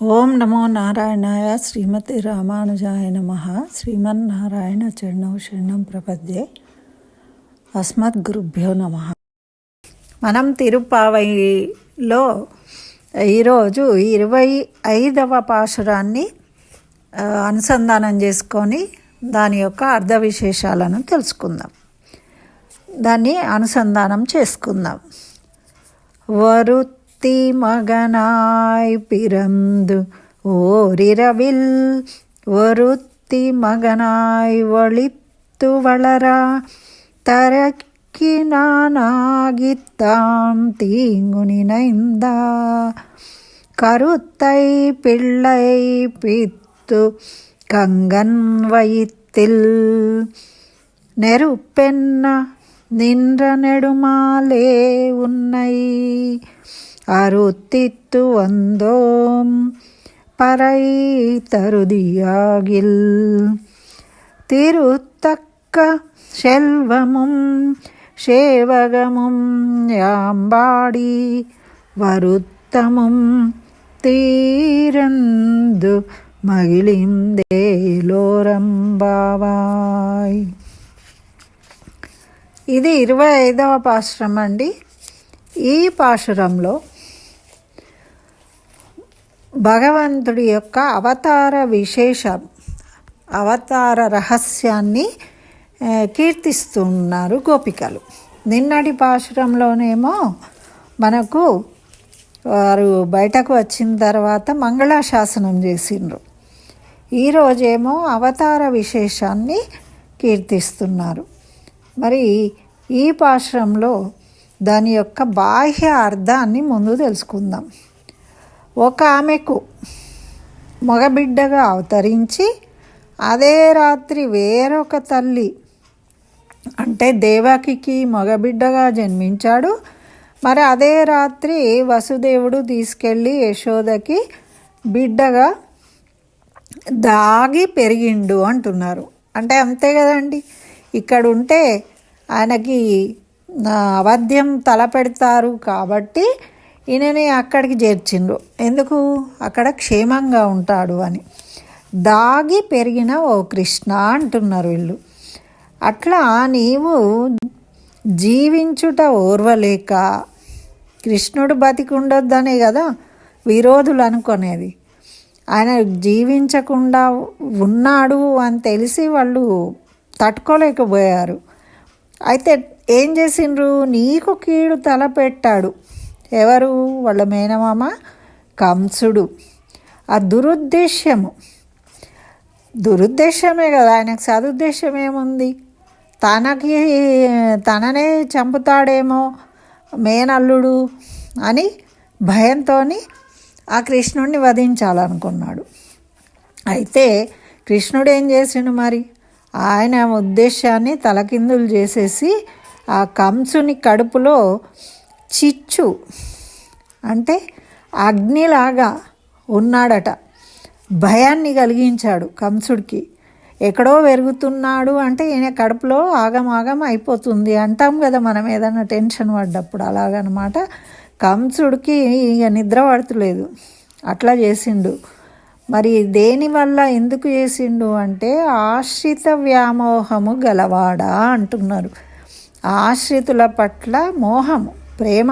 ఓం నమో నారాయణాయ శ్రీమతి రామానుజాయ నమ. శ్రీమన్నారాయణ చరణం శరణం ప్రపద్యే. అస్మద్గురుభ్యో నమ. మనం తిరుపావైలో ఈరోజు ఇరవై ఐదవ పాశురాన్ని అనుసంధానం చేసుకొని దాని యొక్క అర్ధ విశేషాలను తెలుసుకుందాం. దాన్ని అనుసంధానం చేసుకుందాం. வருத்தி மகனாய் பிறந்து ஓரிரவில் ஒருத்தி மகனாய் ஒளித்து வளரா. தரக்கி நானாகித்தான் தீங்கு நினைந்தா. கருத்தை பிள்ளை பித்து கங்கன் வயித்தில் நெருப்பென்ன நின்ற நெடுமாலே உன்னை. ಅರುತ್ತಿತ್ತು ಒಂದೋಂ ಪರೈತರುದಿಯಾಗಿಲ್ തിരുത്തക്ക ശെൽവമും ശേവകമും യാമ്പാടി വരുത്തമും തീരന്തു മകിളിം ദേലോరంబావాయ్ ఇది ఇరవై ఐదవ పాశురం అండి ఈ పాశురంలో భగవంతుడి యొక్క అవతార విశేషం అవతార రహస్యాన్ని కీర్తిస్తున్నారు గోపికలు. నిన్నటి పాశురంలోనేమో మనకు వారు బయటకు వచ్చిన తర్వాత మంగళాశాసనం చేసిండ్రు. ఈరోజేమో అవతార విశేషాన్ని కీర్తిస్తున్నారు. మరి ఈ పాశ్రంలో దాని యొక్క బాహ్య అర్థాన్ని ముందు తెలుసుకుందాం. ఒక ఆమెకు మగబిడ్డగా అవతరించి అదే రాత్రి వేరొక తల్లి అంటే దేవకికి మగబిడ్డగా జన్మించాడు. మరి అదే రాత్రి వసుదేవుడు తీసుకెళ్ళి యశోదకి బిడ్డగా దాగి పెరిగిండు అంటున్నారు. అంటే అంతే కదండి. ఇక్కడ ఉంటే ఆయనకి అవధ్యం తలపెడతారు కాబట్టి ఈయనని అక్కడికి చేర్చిండ్రు. ఎందుకు? అక్కడ క్షేమంగా ఉంటాడు అని. దాగి పెరిగిన ఓ కృష్ణ అంటున్నారు వీళ్ళు. అట్లా నీవు జీవించుట ఓర్వలేక కృష్ణుడు బతికుండొద్దనే కదా విరోధులు అనుకునేది. ఆయన జీవించకుండా ఉన్నాడు అని తెలిసి వాళ్ళు తట్టుకోలేకపోయారు. అయితే ఏం చేసిండ్రు? నీకు కీడు తలపెట్టాడు. ఎవరు? వాళ్ళ మేనమామ కంసుడు. ఆ దురుద్దేశ్యము. దురుద్దేశమే కదా ఆయనకు సదుద్దేశం ఏముంది తనకి తననే చంపుతాడేమో మేనల్లుడు అని భయంతో ఆ కృష్ణుడిని వధించాలనుకున్నాడు. అయితే కృష్ణుడు ఏం చేసిండు మరి? ఆయన ఉద్దేశాన్ని తలకిందులు చేసేసి ఆ కంసుని కడుపులో చిచ్చు అంటే అగ్నిలాగా ఉన్నాడట. భయాన్ని కలిగించాడు కంసుడికి. ఎక్కడో పెరుగుతున్నాడు అంటే ఈయన కడుపులో ఆగమాగం అయిపోతుంది. అంటాం కదా మనం ఏదైనా టెన్షన్ పడ్డప్పుడు అలాగనమాట. కంసుడికి ఇక నిద్ర పడతలేదు. అట్లా చేసిండు. మరి దేనివల్ల ఎందుకు చేసిండు అంటే ఆశ్రిత వ్యామోహము గలవాడా అంటున్నారు. ఆశ్రితుల పట్ల మోహము. ప్రేమ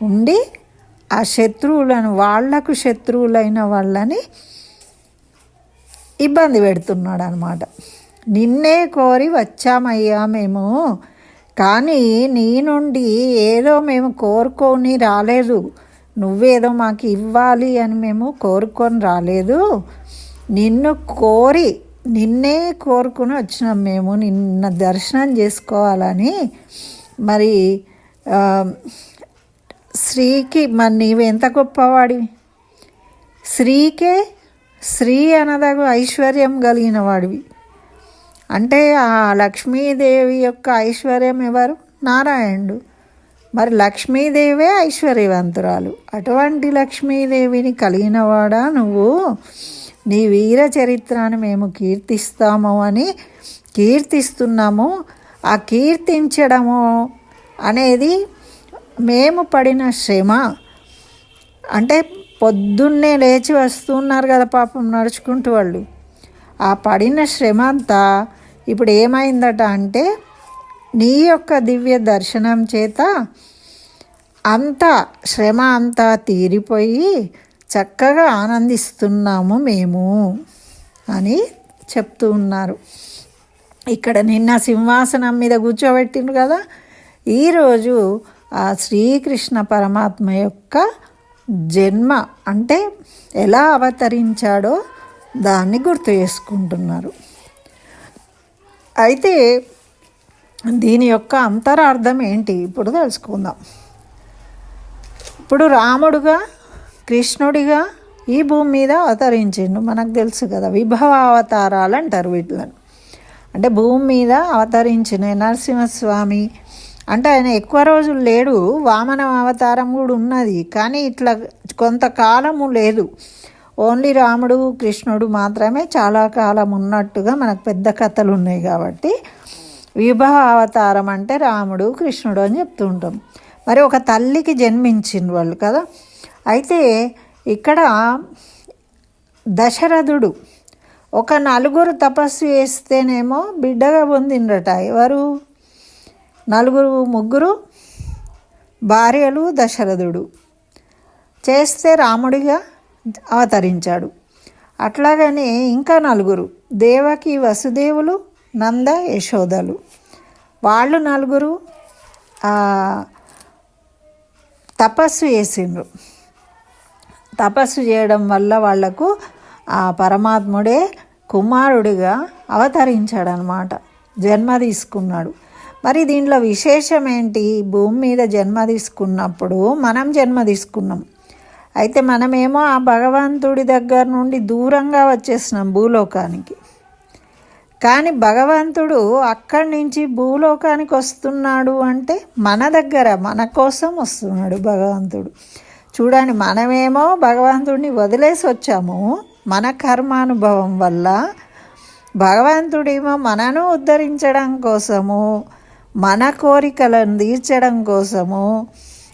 ఉండి ఆ శత్రువులను వాళ్ళకు శత్రువులైన వాళ్ళని ఇబ్బంది పెడుతున్నాడు అనమాట నిన్నే కోరి వచ్చామయ్యా మేము కానీ నీ నుండి ఏదో మేము కోరుకొని రాలేదు. నువ్వేదో మాకు ఇవ్వాలి అని మేము కోరుకొని రాలేదు. నిన్ను కోరి నిన్నే కోరుకుని వచ్చినాం మేము నిన్న దర్శనం చేసుకోవాలని. మరి స్త్రీకి మరి నీవు ఎంత గొప్పవాడివి? స్త్రీకే స్త్రీ అనదగు ఐశ్వర్యం కలిగిన వాడివి. అంటే ఆ లక్ష్మీదేవి యొక్క ఐశ్వర్యం ఎవరు? నారాయణుడు. మరి లక్ష్మీదేవే ఐశ్వర్యవంతురాలు. అటువంటి లక్ష్మీదేవిని కలిగినవాడా నువ్వు? నీ వీర చరిత్రను మేము కీర్తిస్తాము అని కీర్తిస్తున్నాము. ఆ కీర్తించడము అనేది మేము పడిన శ్రమ. అంటే పొద్దున్నే లేచి వస్తున్నారు కదా పాపం నడుచుకుంటూ వాళ్ళు. ఆ పడిన శ్రమ అంతా ఇప్పుడు ఏమైందట అంటే నీ యొక్క దివ్య దర్శనం చేత అంతా శ్రమ అంతా తీరిపోయి చక్కగా ఆనందిస్తున్నాము మేము అని చెప్తూ ఉన్నారు. ఇక్కడ నిన్న సింహాసనం మీద కూర్చోబెట్టిండ్రు కదా ఈరోజు ఆ శ్రీకృష్ణ పరమాత్మ యొక్క జన్మ అంటే ఎలా అవతరించాడో దాన్ని గుర్తు చేసుకుంటున్నారు. అయితే దీని యొక్క అంతరార్థం ఏంటి? ఇప్పుడు తెలుసుకుందాం. ఇప్పుడు రాముడుగా కృష్ణుడిగా ఈ భూమి మీద అవతరించిండు. మనకు తెలుసు కదా విభవ అవతారాలు అంటారు వీటిలను. అంటే భూమి మీద అవతరించిన నరసింహస్వామి అంటే ఆయన ఎక్కువ రోజులు లేడు వామన అవతారం కూడా ఉన్నది. కానీ ఇట్లా కొంతకాలము లేదు. ఓన్లీ రాముడు కృష్ణుడు మాత్రమే చాలా కాలం ఉన్నట్టుగా మనకు పెద్ద కథలు ఉన్నాయి కాబట్టి విభవ అవతారం అంటే రాముడు కృష్ణుడు అని చెప్తుంటాం. మరి ఒక తల్లికి జన్మించింది వాళ్ళు కదా. అయితే ఇక్కడ దశరథుడు ఒక నలుగురు తపస్సు చేస్తేనేమో బిడ్డగా పొందిండట ఎవరు? నలుగురు ముగ్గురు భార్యలు దశరథుడు. చేస్తే రాముడిగా అవతరించాడు. అట్లాగనే ఇంకా నలుగురు దేవకి వసుదేవులు నంద యశోదలు. వాళ్ళు నలుగురు తపస్సు చేసిండ్రు. తపస్సు చేయడం వల్ల వాళ్ళకు ఆ పరమాత్ముడే కుమారుడిగా అవతరించాడనమాట. జన్మ తీసుకున్నాడు. మరి దీంట్లో విశేషం ఏంటి భూమి మీద జన్మ తీసుకున్నప్పుడు మనం జన్మ తీసుకున్నాం. అయితే మనమేమో ఆ భగవంతుడి దగ్గర నుండి దూరంగా వచ్చేసినాం భూలోకానికి. కానీ భగవంతుడు అక్కడి నుంచి భూలోకానికి వస్తున్నాడు అంటే మన దగ్గర మన కోసం వస్తున్నాడు భగవంతుడు. చూడండి మనమేమో భగవంతుడిని వదిలేసి వచ్చాము. మన కర్మానుభవం వల్ల భగవంతుడేమో మనను ఉద్ధరించడం కోసము మన కోరికలను తీర్చడం కోసము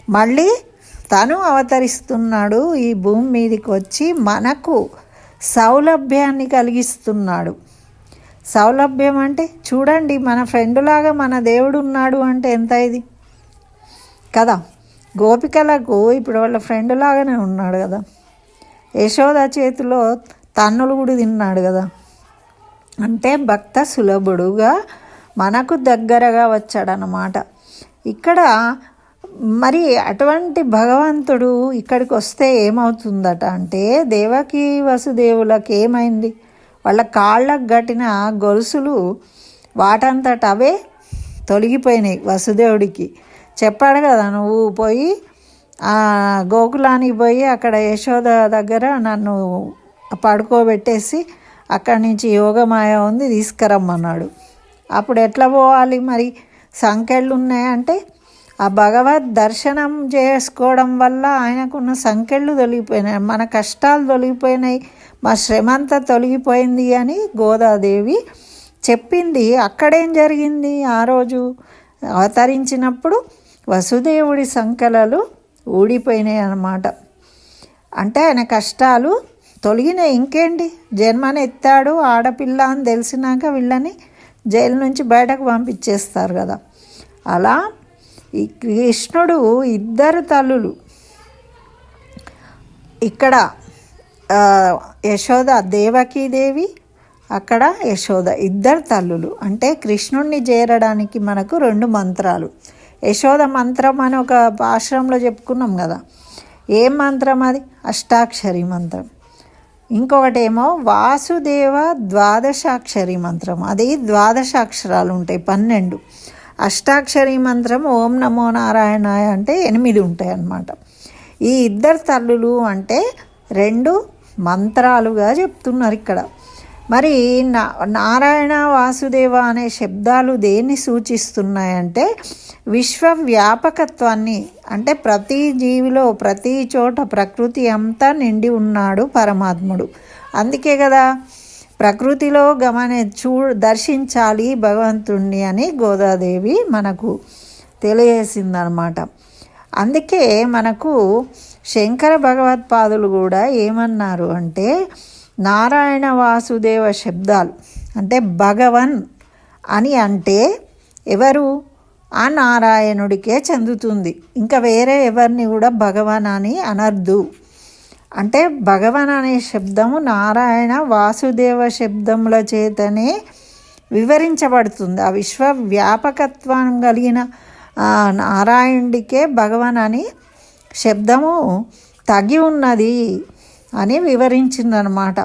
మళ్ళీ తను అవతరిస్తున్నాడు ఈ భూమి మీదకి వచ్చి మనకు సౌలభ్యాన్ని కలిగిస్తున్నాడు. సౌలభ్యం అంటే చూడండి మన ఫ్రెండ్లాగా మన దేవుడు ఉన్నాడు అంటే ఎంత ఇది? కదా? గోపికలకు ఇప్పుడు వాళ్ళ ఫ్రెండ్ లాగానే ఉన్నాడు కదా. యశోద చేతిలో తన్నులు కూడా తిన్నాడు కదా. అంటే భక్త సులభుడుగా మనకు దగ్గరగా వచ్చాడనమాట ఇక్కడ మరి అటువంటి భగవంతుడు ఇక్కడికి వస్తే ఏమవుతుందట అంటే దేవకి వసుదేవులకు ఏమైంది? వాళ్ళ కాళ్ళకు గట్టిన గొలుసులు వాటంతట అవే తొలగిపోయినాయి వసుదేవుడికి. చెప్పాడు కదా నువ్వు పోయి గోకులానికి పోయి అక్కడ యశోద దగ్గర నన్ను పడుకోబెట్టేసి అక్కడి నుంచి యోగమాయ ఉంది తీసుకురమ్మన్నాడు. అప్పుడు ఎట్లా పోవాలి మరి? సంఖ్యలు ఉన్నాయంటే ఆ భగవద్ దర్శనం చేసుకోవడం వల్ల ఆయనకున్న సంఖ్యలు తొలగిపోయినాయి. మన కష్టాలు తొలగిపోయినాయి. మా శ్రమంతా తొలగిపోయింది అని గోదాదేవి చెప్పింది. అక్కడేం జరిగింది? ఆ రోజు అవతరించినప్పుడు వసుదేవుడి సంకలలు ఊడిపోయినాయి అన్నమాట. అంటే ఆయన కష్టాలు తొలగినాయి. ఇంకేంటి? జన్మని ఎత్తాడు ఆడపిల్ల అని తెలిసినాక వీళ్ళని జైలు నుంచి బయటకు పంపించేస్తారు కదా. అలా ఈ కృష్ణుడు ఇద్దరు తల్లులు. ఇక్కడ యశోద దేవకీదేవి అక్కడ యశోద ఇద్దరు తల్లులు. అంటే కృష్ణుణ్ణి చేరడానికి మనకు రెండు మంత్రాలు. యశోద మంత్రం అని ఒక ఆశ్రమంలో చెప్పుకున్నాం కదా. ఏ మంత్రం అది? అష్టాక్షరి మంత్రం. ఇంకొకటేమో వాసుదేవ ద్వాదశాక్షరి మంత్రం. అది ద్వాదశాక్షరాలు ఉంటాయి పన్నెండు. అష్టాక్షరి మంత్రం ఓం నమో నారాయణాయ అంటే ఎనిమిది ఉంటాయి అన్నమాట ఈ ఇద్దరు తల్లులు అంటే రెండు మంత్రాలుగా చెప్తున్నారు ఇక్కడ. మరి నా నారాయణ వాసుదేవ అనే శబ్దాలు దేన్ని సూచిస్తున్నాయంటే విశ్వవ్యాపకత్వాన్ని అంటే ప్రతి జీవిలో ప్రతి చోట ప్రకృతి అంతా నిండి ఉన్నాడు పరమాత్ముడు. అందుకే కదా ప్రకృతిలో గమని చూ దర్శించాలి భగవంతుణ్ణి అని గోదాదేవి మనకు తెలియజేసిందనమాట. అందుకే మనకు శంకర భగవత్పాదులు కూడా ఏమన్నారు అంటే నారాయణ వాసుదేవ శబ్దాలు. అంటే భగవన్ అని అంటే ఎవరు? ఆ నారాయణుడికే చెందుతుంది. ఇంకా వేరే ఎవరిని కూడా భగవాన్ అని అనర్దు. అంటే భగవాన్ అనే శబ్దము నారాయణ వాసుదేవ శబ్దముల చేతనే వివరించబడుతుంది. ఆ విశ్వ వ్యాపకత్వం కలిగిన నారాయణుడికే భగవాన్ అని శబ్దము తగి ఉన్నది. అని వివరించిందనమాట.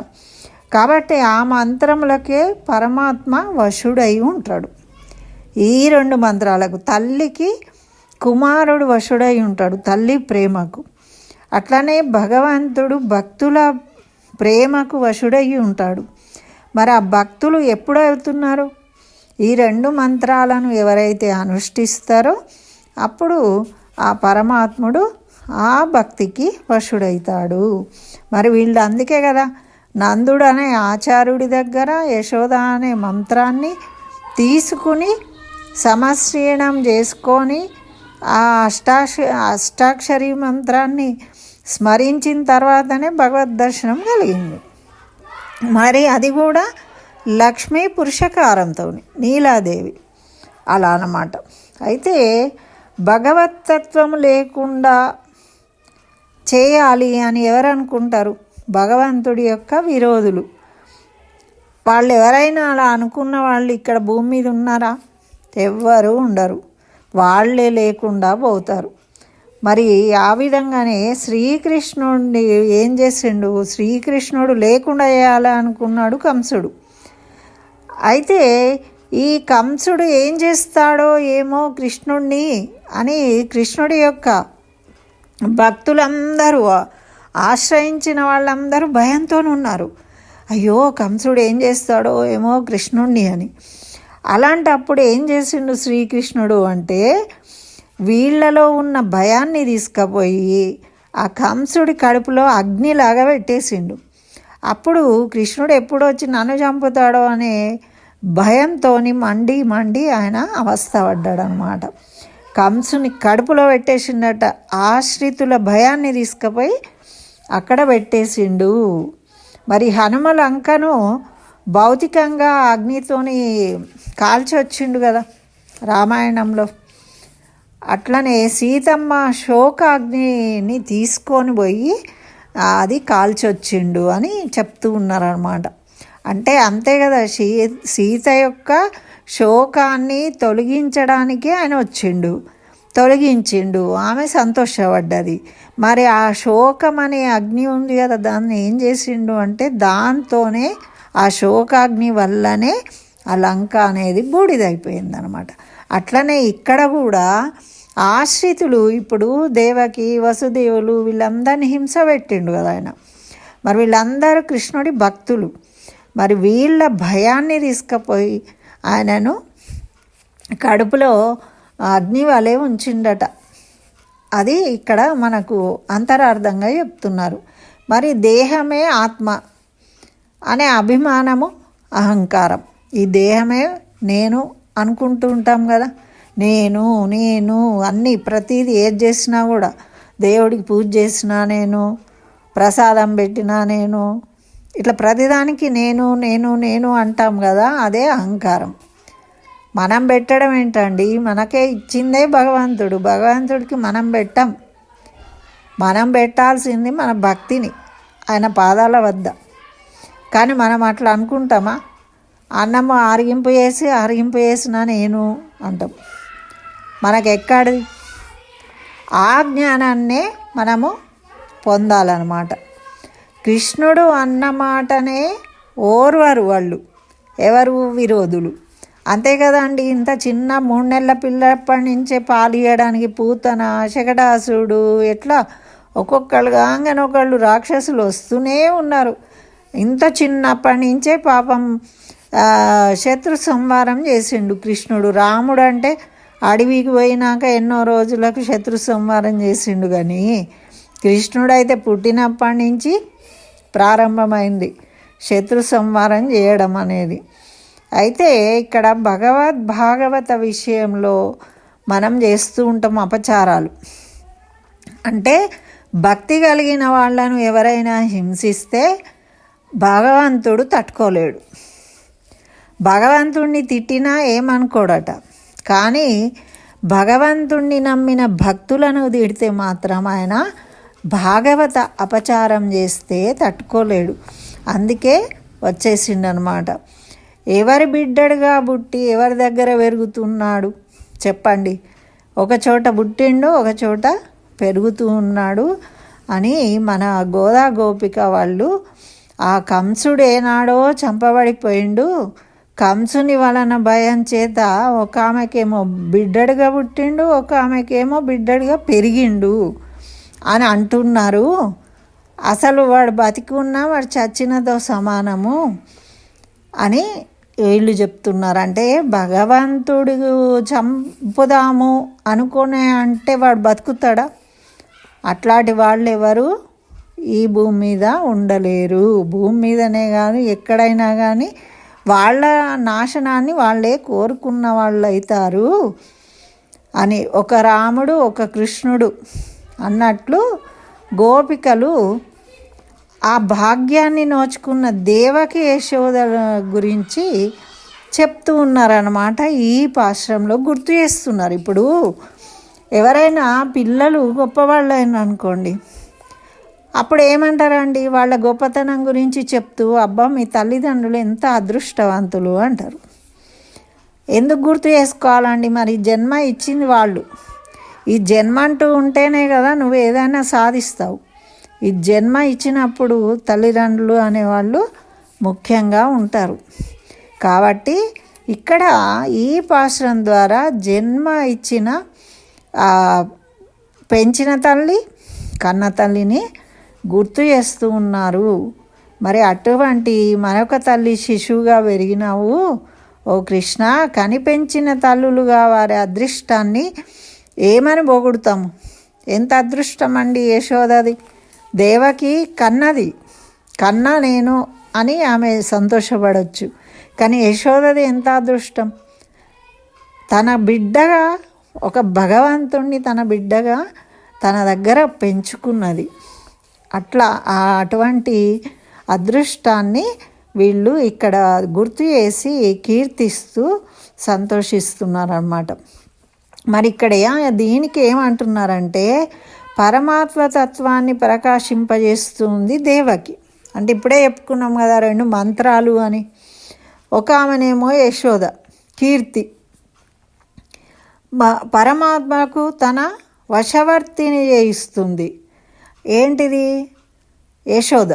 కాబట్టి ఆ మంత్రములకే పరమాత్మ వశుడై ఉంటాడు. ఈ రెండు మంత్రాలకు తల్లికి కుమారుడు వశుడై ఉంటాడు తల్లి ప్రేమకు. అట్లనే భగవంతుడు భక్తుల ప్రేమకు వశుడై ఉంటాడు. మరి ఆ భక్తులు ఎప్పుడు అవుతున్నారు ఈ రెండు మంత్రాలను ఎవరైతే అనుష్ఠిస్తారో అప్పుడు ఆ పరమాత్ముడు ఆ భక్తికి వశుడైతాడు. మరి వీళ్ళు అందుకే కదా నందుడు అనే ఆచార్యుడి దగ్గర యశోద అనే మంత్రాన్ని తీసుకుని సమశ్రీణం చేసుకొని ఆ అష్టాక్ష అష్టాక్షరి మంత్రాన్ని స్మరించిన తర్వాతనే భగవద్ దర్శనం కలిగింది. మరి అది కూడా లక్ష్మీ పురుషకారంతో నీలాదేవి. అలా అన్నమాట. అయితే భగవతత్వం లేకుండా చేయాలి అని ఎవరనుకుంటారు? భగవంతుడి యొక్క విరోధులు. వాళ్ళు ఎవరైనా అలా అనుకున్న వాళ్ళు ఇక్కడ భూమి మీద ఉన్నారా? ఎవ్వరూ ఉండరు. వాళ్ళే లేకుండా పోతారు. మరి ఆ విధంగానే శ్రీకృష్ణుడిని ఏం చేసిండు? శ్రీకృష్ణుడు లేకుండా చేయాలనుకున్నాడు కంసుడు. అయితే ఈ కంసుడు ఏం చేస్తాడో ఏమో కృష్ణుడిని అని కృష్ణుడి యొక్క భక్తులందరూ ఆశ్రయించిన వాళ్ళందరూ భయంతో ఉన్నారు. అయ్యో కంసుడు ఏం చేస్తాడో ఏమో కృష్ణుణ్ణి అని. అలాంటప్పుడు ఏం చేసిండు శ్రీకృష్ణుడు అంటే వీళ్ళలో ఉన్న భయాన్ని తీసుకుపోయి ఆ కంసుడి కడుపులో అగ్నిలాగా పెట్టేసిండు. అప్పుడు కృష్ణుడు ఎప్పుడు వచ్చి నన్ను చంపుతాడో అనే భయంతో మండి మండి ఆయన అవస్థపడ్డాడు అనమాట కంసుని కడుపులో పెట్టేసిండట. ఆశ్రితుల భయాన్ని తీసుకుపోయి అక్కడ పెట్టేసిండు. మరి హనుమ లంకను భౌతికంగా అగ్నితోని కాల్చి వచ్చిండు కదా రామాయణంలో. అట్లనే సీతమ్మ శోకాగ్నిని తీసుకొని పోయి అది కాల్చొచ్చిండు అని చెప్తూ ఉన్నారనమాట అంటే అంతే కదా సీ సీత యొక్క శోకాన్ని తొలగించడానికే ఆయన వచ్చిండు. తొలగించిండు. ఆమె సంతోషపడ్డది. మరి ఆ శోకం అనే అగ్ని ఉంది కదా దాన్ని ఏం చేసిండు అంటే దాంతోనే ఆ శోకాగ్ని వల్లనే ఆ లంక అనేది బూడిదైపోయిందనమాట. అట్లనే ఇక్కడ కూడా ఆశ్రితులు ఇప్పుడు దేవకి వసుదేవులు వీళ్ళందరినీ హింస పెట్టిండు కదా ఆయన. మరి వీళ్ళందరూ కృష్ణుడి భక్తులు. మరి వీళ్ళ భయాన్ని తీసుకుపోయి ఆయనను కడుపులో అగ్ని వలె ఉంచిండట. అది ఇక్కడ మనకు అంతరార్థంగా చెప్తున్నారు. మరి దేహమే ఆత్మ అనే అభిమానము అహంకారం. ఈ దేహమే నేను అనుకుంటూ ఉంటాం కదా. నేను నేను అన్నీ ప్రతిదీ ఏది చేసినా కూడా దేవుడికి పూజ చేసినా నేను ప్రసాదం పెట్టినా నేను ఇట్లా ప్రతిదానికి నేను నేను నేను అంటాం కదా అదే అహంకారం. మనం పెట్టడం ఏంటండి? మనకే ఇచ్చిందే భగవంతుడు. భగవంతుడికి మనం పెట్టం. మనం పెట్టాల్సింది మన భక్తిని ఆయన పాదాల వద్ద. కానీ మనం అట్లా అనుకుంటామా? అన్నము ఆరిగింపు చేసి ఆరిగింపు చేసిన నేను అంటాం. మనకు ఎక్కడిది ఆ జ్ఞానాన్నే మనము పొందాలన్నమాట. కృష్ణుడు అన్నమాటనే ఓర్వరు వాళ్ళు. ఎవరు విరోధులు? అంతే కదండి ఇంత చిన్న మూడు నెలల పిల్లప్పటి నుంచే పాలియడానికి పూతన శకటాసుడు ఎట్లా? ఒక్కొక్కళ్ళు కాగానే ఒకళ్ళు రాక్షసులు వస్తూనే ఉన్నారు. ఇంత చిన్నప్పటి నుంచే పాపం శత్రు సంహారం చేసిండు కృష్ణుడు. రాముడు అంటే అడవికి పోయినాక ఎన్నో రోజులకు శత్రు సంహారం చేసిండు కానీ కృష్ణుడు అయితే పుట్టినప్పటి నుంచి ప్రారంభమైంది. శత్రు సంహారం చేయడం అనేది. అయితే ఇక్కడ భగవద్ భాగవత విషయంలో మనం చేస్తూ ఉంటాం అపచారాలు. అంటే భక్తి కలిగిన వాళ్ళను ఎవరైనా హింసిస్తే భగవంతుడు తట్టుకోలేడు. భగవంతుణ్ణి తిట్టినా ఏమనుకోడట. కానీ భగవంతుణ్ణి నమ్మిన భక్తులను తిడితే మాత్రం ఆయన భాగవత అపచారం చేస్తే తట్టుకోలేడు. అందుకే వచ్చేసిండనమాట. ఎవరి బిడ్డడుగా పుట్టి ఎవరి దగ్గర పెరుగుతున్నాడు? చెప్పండి. ఒక చోట పుట్టిండు ఒక చోట పెరుగుతూ ఉన్నాడు అని మన గోదా గోపిక వాళ్ళు ఆ కంసుడు ఏనాడో చంపబడిపోయిండు. కంసుని వలన భయం చేత ఒక ఆమెకేమో బిడ్డడుగా పుట్టిండు ఒక ఆమెకేమో బిడ్డడుగా పెరిగిండు. అని అంటున్నారు. అసలు వాడు బతికి ఉన్నా వాడు చచ్చినతో సమానము అని వీళ్ళు చెప్తున్నారు. అంటే భగవంతుడు చంపుదాము అనుకునే అంటే వాడు బతుకుతాడా? అట్లాంటి వాళ్ళు ఎవరు? ఈ భూమి మీద ఉండలేరు. భూమి మీదనే కానీ ఎక్కడైనా కానీ వాళ్ళ నాశనాన్ని వాళ్ళే కోరుకున్న వాళ్ళు అవుతారు అని ఒక రాముడు ఒక కృష్ణుడు అన్నట్లు గోపికలు ఆ భాగ్యాన్ని నోచుకున్న దేవకి యశోద గురించి చెప్తూ ఉన్నారన్నమాట ఈ పాశ్రంలో గుర్తు చేస్తున్నారు. ఇప్పుడు ఎవరైనా పిల్లలు గొప్పవాళ్ళైన అనుకోండి అప్పుడు ఏమంటారండి? వాళ్ళ గొప్పతనం గురించి చెప్తూ అబ్బా మీ తల్లిదండ్రులు ఎంత అదృష్టవంతులు అంటారు. ఎందుకు గుర్తు చేసుకోవాలండి? మరి జన్మ ఇచ్చింది వాళ్ళు. ఈ జన్మ అంటూ ఉంటేనే కదా నువ్వు ఏదైనా సాధిస్తావు. ఈ జన్మ ఇచ్చినప్పుడు తల్లిదండ్రులు అనేవాళ్ళు ముఖ్యంగా ఉంటారు. కాబట్టి ఇక్కడ ఈ పాశ్రం ద్వారా జన్మ ఇచ్చిన పెంచిన తల్లి కన్న తల్లిని గుర్తు చేస్తూ ఉన్నారు. మరి అటువంటి మరొక తల్లి శిశువుగా పెరిగినావు. ఓ కృష్ణ కనిపెంచిన తల్లులుగా వారి అదృష్టాన్ని ఏమని పోగొడతాము? ఎంత అదృష్టం అండి యశోదది. దేవకి కన్నది. కన్నా నేను అని ఆమె సంతోషపడవచ్చు కానీ యశోదది ఎంత అదృష్టం? తన బిడ్డగా ఒక భగవంతుణ్ణి తన బిడ్డగా తన దగ్గర పెంచుకున్నది. అట్లా అటువంటి అదృష్టాన్ని వీళ్ళు ఇక్కడ గుర్తు చేసి కీర్తిస్తూ సంతోషిస్తున్నారన్నమాట. మరి ఇక్కడ దీనికి ఏమంటున్నారంటే పరమాత్మ తత్వాన్ని ప్రకాశింపజేస్తుంది దేవకి. అంటే ఇప్పుడే చెప్పుకున్నాం కదా రెండు మంత్రాలు అని. ఒక ఆమెనేమో యశోద కీర్తి. పరమాత్మకు తన వశవర్తిని చేయిస్తుంది. ఏంటిది? యశోద.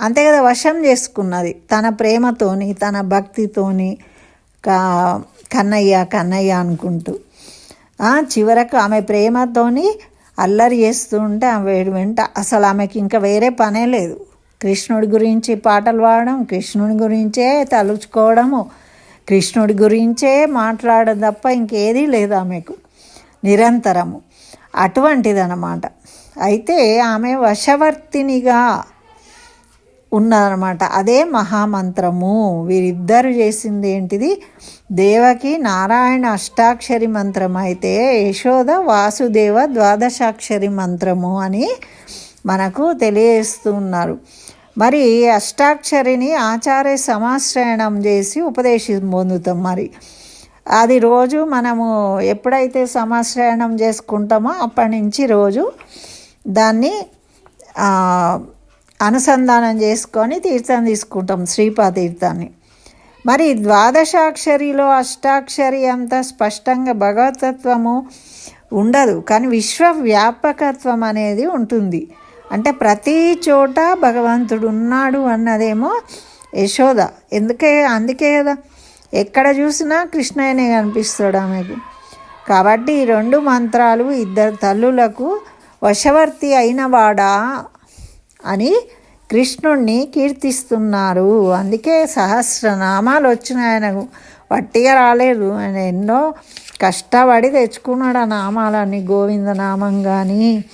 అంతే కదా వశం చేసుకున్నది. తన ప్రేమతోని తన భక్తితోని కన్నయ్య కన్నయ్య అనుకుంటూ. చివరకు ఆమె ప్రేమతోని అల్లరి చేస్తూ ఉంటే ఆమె వెంట అసలు ఆమెకి ఇంకా వేరే పనే లేదు. కృష్ణుడి గురించి పాటలు పాడడం కృష్ణుడి గురించే తలుచుకోవడము కృష్ణుడి గురించే మాట్లాడడం తప్ప ఇంకేదీ లేదు ఆమెకు. నిరంతరము. అటువంటిదన్నమాట. అయితే ఆమె వశవర్తినిగా ఉన్నారన్నమాట. అదే మహామంత్రము. వీరిద్దరు చేసింది ఏంటిది? దేవకి నారాయణ అష్టాక్షరి మంత్రం అయితే యశోద వాసుదేవ ద్వాదశాక్షరి మంత్రము అని మనకు తెలియజేస్తున్నారు మరి అష్టాక్షరిని ఆచార్య సమాశ్రయణం చేసి ఉపదేశం పొందుతాం మరి. అది రోజు మనము ఎప్పుడైతే సమాశ్రయణం చేసుకుంటామో అప్పటి నుంచి రోజు దాన్ని అనుసంధానం చేసుకొని తీర్థం తీసుకుంటాం శ్రీపా తీర్థాన్ని మరి ద్వాదశాక్షరిలో అష్టాక్షరి అంత స్పష్టంగా భగవతత్వము ఉండదు. కానీ విశ్వవ్యాపకత్వం అనేది ఉంటుంది. అంటే ప్రతి చోట భగవంతుడు ఉన్నాడు అన్నదేమో యశోద. ఎందుకే? అందుకే కదా. ఎక్కడ చూసినా కృష్ణయ్యనే కనిపిస్తాడు ఆమెకు. కాబట్టి ఈ రెండు మంత్రాలు ఇద్దరు తల్లులకు వశవర్తి అయినవాడా అని కృష్ణుణ్ణి కీర్తిస్తున్నారు. అందుకే సహస్రనామాలు వచ్చినాయి. ఆయనకు వట్టిగా రాలేదు. ఆయన ఎన్నో కష్టపడి తెచ్చుకున్నాడు ఆ నామాలన్నీ. గోవిందనామం కానీ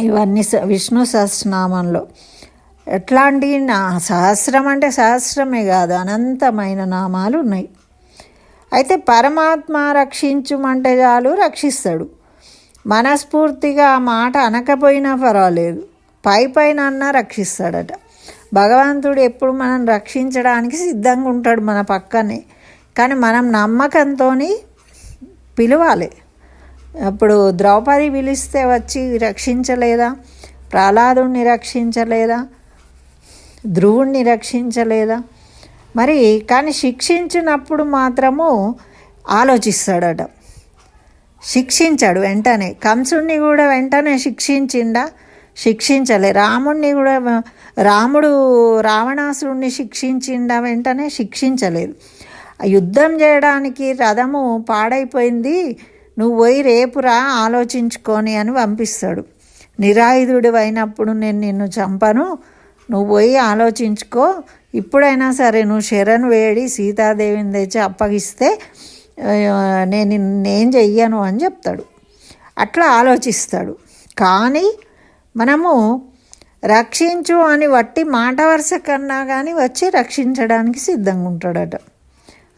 ఇవన్నీ విష్ణు సహస్రనామంలో. ఎట్లాంటి నా సహస్రం అంటే సహస్రమే కాదు అనంతమైన నామాలు ఉన్నాయి. అయితే పరమాత్మ రక్షించుమంటే చాలు రక్షిస్తాడు. మనస్ఫూర్తిగా ఆ మాట అనకపోయినా పర్వాలేదు. పై పైన అన్నా రక్షిస్తాడట. భగవంతుడు ఎప్పుడు మనం రక్షించడానికి సిద్ధంగా ఉంటాడు మన పక్కనే. కానీ మనం నమ్మకంతో పిలవాలి. అప్పుడు ద్రౌపది పిలిస్తే వచ్చి రక్షించలేదా? ప్రహ్లాదుని రక్షించలేదా? ధ్రువుణ్ణి రక్షించలేదా? మరి కానీ శిక్షించినప్పుడు మాత్రము ఆలోచిస్తాడట. శిక్షించాడు వెంటనే. కంసుడిని కూడా వెంటనే శిక్షించిండా? శిక్షించలే. రాముడిని కూడా రాముడు రావణాసురుణ్ణి శిక్షించిండ వెంటనే శిక్షించలేదు. ఆ యుద్ధం చేయడానికి రథము పాడైపోయింది. నువ్వు పోయి రేపురా ఆలోచించుకొని అని పంపిస్తాడు. నిరాయుధుడు అయినప్పుడు నేను నిన్ను చంపను. నువ్వు పోయి ఆలోచించుకో. ఇప్పుడైనా సరే నువ్వు శరణ్ వేడి సీతాదేవిని తెచ్చి అప్పగిస్తే నేను నేను చెయ్యను అని చెప్తాడు. అట్లా ఆలోచిస్తాడు. కానీ మనము రక్షించు అని వట్టి మాట వరుస కన్నా కానీ వచ్చి రక్షించడానికి సిద్ధంగా ఉంటాడట.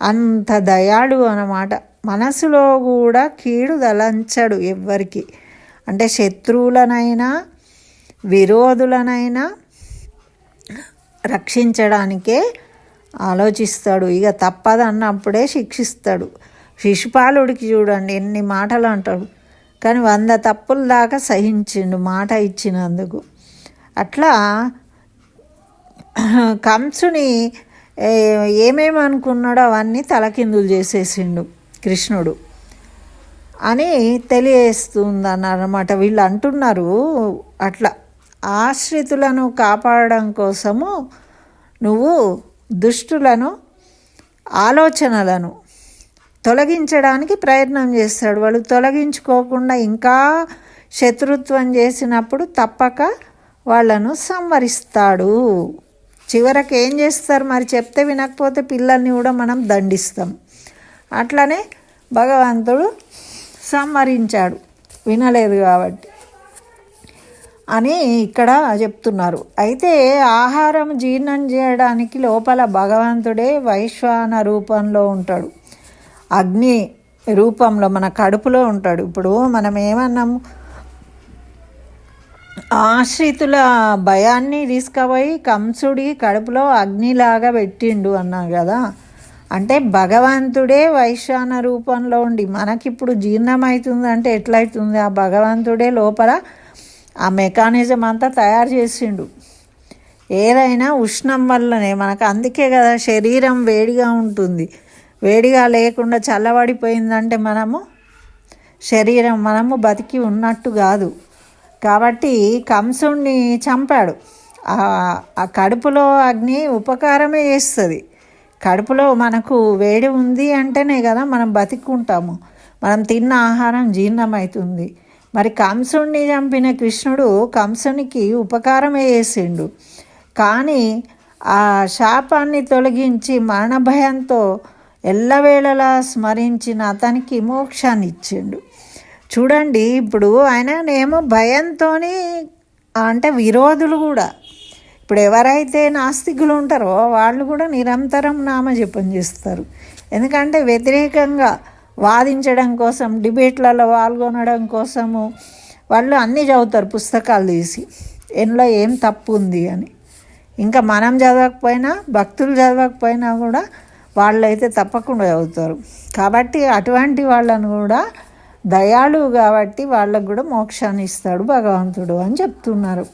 అంత దయాడు అన్నమాట. మనసులో కూడా కీడు దలంచడు ఎవ్వరికి. అంటే శత్రువులనైనా విరోధులనైనా రక్షించడానికే ఆలోచిస్తాడు. ఇక తప్పదన్నప్పుడే శిక్షిస్తాడు. శిశుపాలుడికి చూడండి ఎన్ని మాటలు అంటాడు. కానీ వంద తప్పుల దాకా సహించిండు మాట ఇచ్చినందుకు. అట్లా కంసుని ఏమేమి అనుకున్నాడో అవన్నీ తలకిందులు చేసేసిండు కృష్ణుడు. అని తెలియజేస్తుంది అన్నమాట వీళ్ళు అంటున్నారు అట్లా ఆశ్రితులను కాపాడడం కోసము నువ్వు దుష్టులను ఆలోచనలను తొలగించడానికి ప్రయత్నం చేస్తాడు. వాళ్ళు తొలగించుకోకుండా ఇంకా శత్రుత్వం చేసినప్పుడు తప్పక వాళ్ళను సంవరిస్తాడు చివరకు ఏం చేస్తారు? మరి చెప్తే వినకపోతే పిల్లల్ని కూడా మనం దండిస్తాం. అట్లనే భగవంతుడు సంవరించాడు వినలేదు కాబట్టి. అని ఇక్కడ చెప్తున్నారు. అయితే ఆహారం జీర్ణం చేయడానికి లోపల భగవంతుడే వైశ్వాన రూపంలో ఉంటాడు. అగ్ని రూపంలో మన కడుపులో ఉంటాడు. ఇప్పుడు మనం ఏమన్నాము? ఆశ్రితుల భయాన్ని తీసుకుపోయి కంసుడి కడుపులో అగ్నిలాగా పెట్టిండు అన్నాం కదా. అంటే భగవంతుడే వైశాన రూపంలో ఉండి మనకిప్పుడు జీర్ణమవుతుంది అంటే ఎట్లయితుంది? ఆ భగవంతుడే లోపల ఆ మెకానిజం అంతా తయారు చేసిండు. ఏదైనా ఉష్ణం వల్లనే మనకు అందుకే కదా శరీరం వేడిగా ఉంటుంది. వేడిగా లేకుండా చల్లబడిపోయిందంటే మనము శరీరం మనము బతికి ఉన్నట్టు కాదు. కాబట్టి కంసుణ్ణి చంపాడు. ఆ- కడుపులో అగ్ని ఉపకారమే చేస్తుంది. కడుపులో మనకు వేడి ఉంది అంటేనే కదా మనం బతికుంటాము. మనం తిన్న ఆహారం జీర్ణమవుతుంది మరి కంసుణ్ణి చంపిన కృష్ణుడు కంసునికి ఉపకారమే చేసిండు. కానీ ఆ శాపాన్ని తొలగించి మరణ భయంతో ఎల్లవేళలా స్మరించిన అతనికి మోక్షాన్ని ఇచ్చిండు చూడండి ఇప్పుడు ఆయననేమో భయంతో అంటే విరోధులు కూడా. ఇప్పుడు ఎవరైతే నాస్తికులు ఉంటారో వాళ్ళు కూడా నిరంతరం నామజపం చేస్తారు. ఎందుకంటే వ్యతిరేకంగా వాదించడం కోసం డిబేట్లలో పాల్గొనడం కోసము వాళ్ళు అన్నీ చదువుతారు పుస్తకాలు తీసి. ఎందులో ఏం తప్పు ఉంది అని. ఇంకా మనం చదవకపోయినా భక్తులు చదవకపోయినా కూడా వాళ్ళైతే తప్పకుండా చదువుతారు. కాబట్టి అటువంటి వాళ్ళను కూడా దయాళు కాబట్టి వాళ్ళకు కూడా మోక్షాన్ని ఇస్తాడు భగవంతుడు అని చెప్తున్నారు.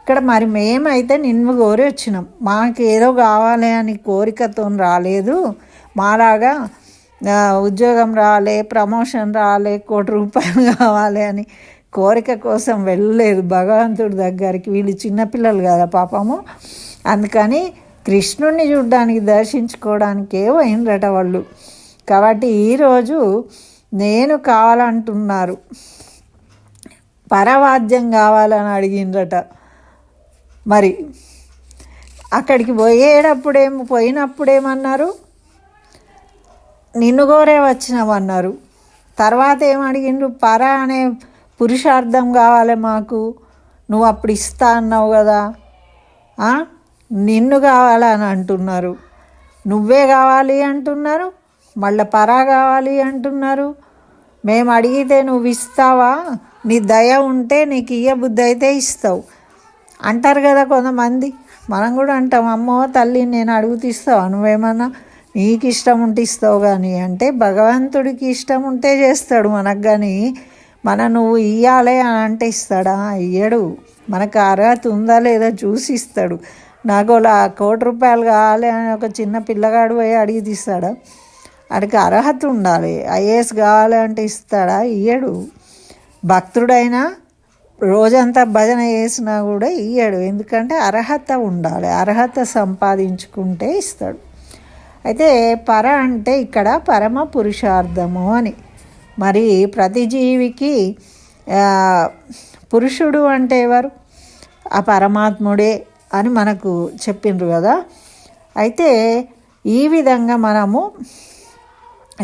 ఇక్కడ మరి మేమైతే నిన్ను కోరి వచ్చినాం. మాకు ఏదో కావాలి అని కోరికతో రాలేదు. మాలాగా ఉద్యోగం రాలే ప్రమోషన్ రాలే కోటి రూపాయలు కావాలి అని కోరిక కోసం వెళ్ళలేదు భగవంతుడి దగ్గరికి. వీళ్ళు చిన్నపిల్లలు కదా పాపము. అందుకని కృష్ణుణ్ణి చూడడానికి దర్శించుకోవడానికే పోయినరట వాళ్ళు. కాబట్టి ఈరోజు నేను కావాలంటున్నారు. పరవాద్యం కావాలని అడిగిండ్రట. మరి అక్కడికి పోయేటప్పుడేమో పోయినప్పుడేమన్నారు? నిన్ను కోరే వచ్చినామన్నారు. తర్వాత ఏం అడిగిండ్రు? పర అనే పురుషార్థం కావాలి మాకు. నువ్వు అప్పుడు ఇస్తా అన్నావు కదా. నిన్ను కావాలని అంటున్నారు. నువ్వే కావాలి అంటున్నారు. మళ్ళీ పరా కావాలి అంటున్నారు. మేము అడిగితే నువ్వు ఇస్తావా? నీ దయ ఉంటే నీకు ఇయ్య బుద్ధి అయితే ఇస్తావు. అంటారు కదా కొంతమంది. మనం కూడా అంటాం అమ్మో తల్లి నేను అడుగుతూ ఇస్తావా? నువ్వేమన్నా నీకు ఇష్టం ఉంటే ఇస్తావు కానీ అంటే భగవంతుడికి ఇష్టం ఉంటే చేస్తాడు మనకు కానీ మన నువ్వు ఇయ్యాలి అని అంటే ఇస్తాడా? ఇయ్యడు. మనకు అర్హత ఉందా లేదా చూసి ఇస్తాడు. నాకు అలా కోటి రూపాయలు కావాలి అని ఒక చిన్న పిల్లగాడు పోయి అడిగి తీస్తాడా. వాడికి అర్హత ఉండాలి. ఐఏఎస్ కావాలి అంటే ఇస్తాడా? ఇయ్యడు. భక్తుడైనా రోజంతా భజన చేసినా కూడా ఇయ్యడు. ఎందుకంటే అర్హత ఉండాలి. అర్హత సంపాదించుకుంటే ఇస్తాడు. అయితే పర అంటే ఇక్కడ పరమ పురుషార్థము అని. మరి ప్రతి జీవికి పురుషుడు అంటే ఎవరు? ఆ పరమాత్ముడే. అని మనకు చెప్పిండ్రు కదా. అయితే ఈ విధంగా మనము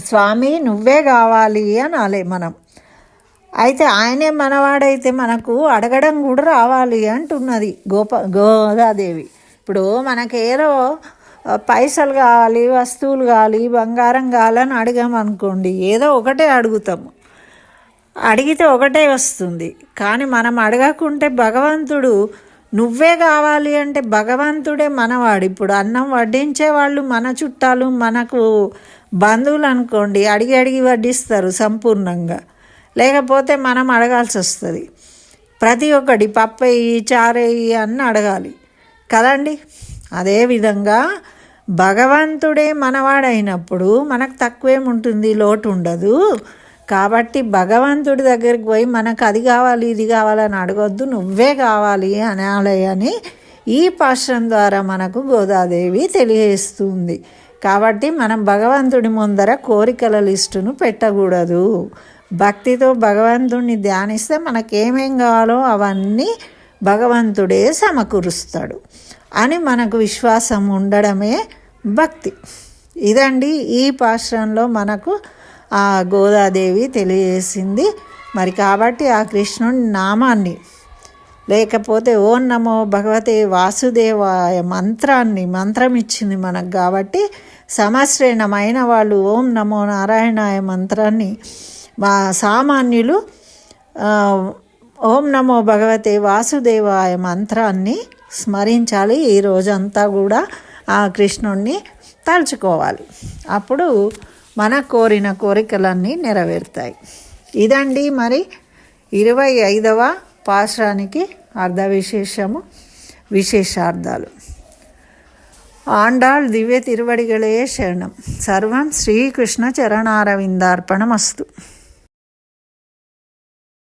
స్వామి నువ్వే కావాలి అనాలి మనం. అయితే ఆయనే మనవాడైతే మనకు అడగడం కూడా రావాలి అంటున్నది గోప గోదాదేవి. ఇప్పుడు మనకేదో పైసలు కావాలి వస్తువులు కావాలి బంగారం కావాలని అడిగామనుకోండి ఏదో ఒకటే అడుగుతాము అడిగితే ఒకటే వస్తుంది. కానీ మనం అడగకుంటే భగవంతుడు నువ్వే కావాలి అంటే భగవంతుడే మనవాడు. ఇప్పుడు అన్నం వడ్డించే వాళ్ళు మన చుట్టాలు మనకు బంధువులు అనుకోండి అడిగి అడిగి వడ్డిస్తారు సంపూర్ణంగా. లేకపోతే మనం అడగాల్సి వస్తుంది. ప్రతి ఒక్కటి పప్పయ్యి చారేయి అన్న అడగాలి. కదండి? అదేవిధంగా భగవంతుడే మనవాడైనప్పుడు మనకు తక్కువేముంటుంది లోటు ఉండదు. కాబట్టి భగవంతుడి దగ్గరికి పోయి మనకు అది కావాలి ఇది కావాలని అడగొద్దు నువ్వే కావాలి అనాలి అని ఈ పాశ్రం ద్వారా మనకు గోదాదేవి తెలియజేస్తుంది. కాబట్టి మనం భగవంతుడి ముందర కోరికల లిస్టును పెట్టకూడదు. భక్తితో భగవంతుడిని ధ్యానిస్తే మనకేమేం కావాలో అవన్నీ భగవంతుడే సమకూరుస్తాడు అని మనకు విశ్వాసం ఉండడమే భక్తి. ఇదండి ఈ పాశ్రంలో మనకు ఆ గోదాదేవి తెలియజేసింది. మరి కాబట్టి ఆ కృష్ణుని నామాన్ని లేకపోతే ఓం నమో భగవతే వాసుదేవాయ మంత్రాన్ని మంత్రం ఇచ్చింది మనకు కాబట్టి సమశ్రేణమైన వాళ్ళు ఓం నమో నారాయణాయ మంత్రాన్ని మా సామాన్యులు ఓం నమో భగవతే వాసుదేవాయ మంత్రాన్ని స్మరించాలి. ఈ రోజంతా కూడా ఆ కృష్ణుణ్ణి తలుచుకోవాలి. అప్పుడు మన కోరిన కోరికలన్నీ నెరవేరుతాయి. ఇదండి మరి ఇరవై ఐదవ పాశ్రానికి అర్ధ విశేషము విశేషార్థాలు. ఆండాళ్ దివ్య తిరువడిగళే శరణం. సర్వం శ్రీకృష్ణ చరణారవిందార్పణమస్తు.